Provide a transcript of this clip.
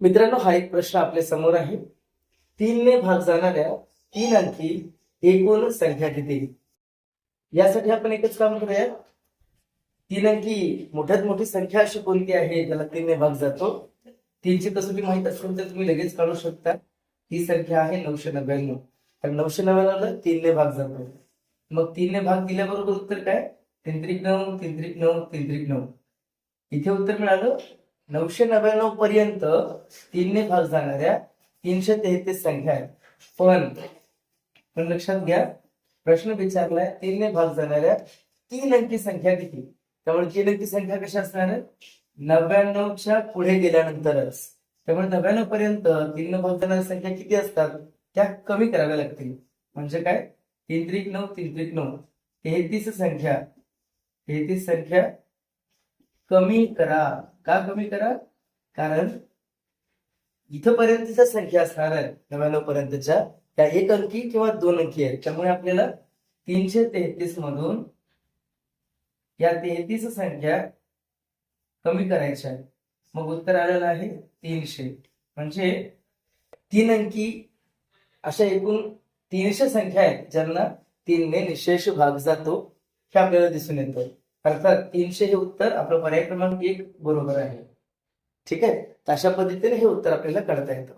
मित्रांनो हा एक प्रश्न आपल्यासमोर आहे. तीनने भाग जाणाऱ्या तीन अंकी एकूण संख्या किती यासाठी आपण एकच काम करूया. तीन अंकी मोठ्यात मोठी संख्या अशी कोणती आहे ज्याला तीनने भाग जातो? तीनची कसोटी माहीत असेल तर तुम्ही लगेच काढू शकता. ती संख्या आहे नऊशे नव्याण्णव. तर नऊशे नव्याण्णवला तीनने भाग जातो. मग तीनने भाग दिल्याबरोबर उत्तर काय? तिंत्रिक नऊ तिंत्रिक नऊ तिंत्रिक नऊ. इथे उत्तर मिळालं? नऊशे नव्याण्णव पर्यंत तीनने भाग जाणाऱ्या तीनशे तेहतीस संख्या आहेत. पण पण लक्षात घ्या प्रश्न विचारलाय तीनने भाग जाणाऱ्या तीन अंकी संख्या किती? त्यामुळे तीन अंकी संख्या कशा असणार आहेत नव्याण्णवच्या पुढे गेल्यानंतरच. त्यामुळे नव्याण्णव पर्यंत तीन भाग जाणाऱ्या संख्या किती असतात? त्या कमी कराव्या लागतील. म्हणजे काय? तीन त्रिक नऊ तीन त्रिक नऊ. तेहतीस संख्या. तेहतीस संख्या कमी करा. का कमी करा? कारण इथपर्यंतच्या संख्या असणार आहे नव्याण्णव पर्यंतच्या त्या एक अंकी किंवा दोन अंकी आहेत. त्यामुळे आपल्याला तीनशे तेहतीस मधून या तेहतीस संख्या कमी करायच्या आहेत. मग उत्तर आलेलं आहे तीनशे. म्हणजे तीन अंकी अशा एकूण तीनशे संख्या आहेत ज्यांना तीनने निशेष भाग जातो हे आपल्याला दिसून येतं. अर्थात तीनशे हे उत्तर आपलं पर्याय क्रमांक एक बरोबर आहे. ठीक आहे? अशा पद्धतीने हे उत्तर आपल्याला कळता येतं.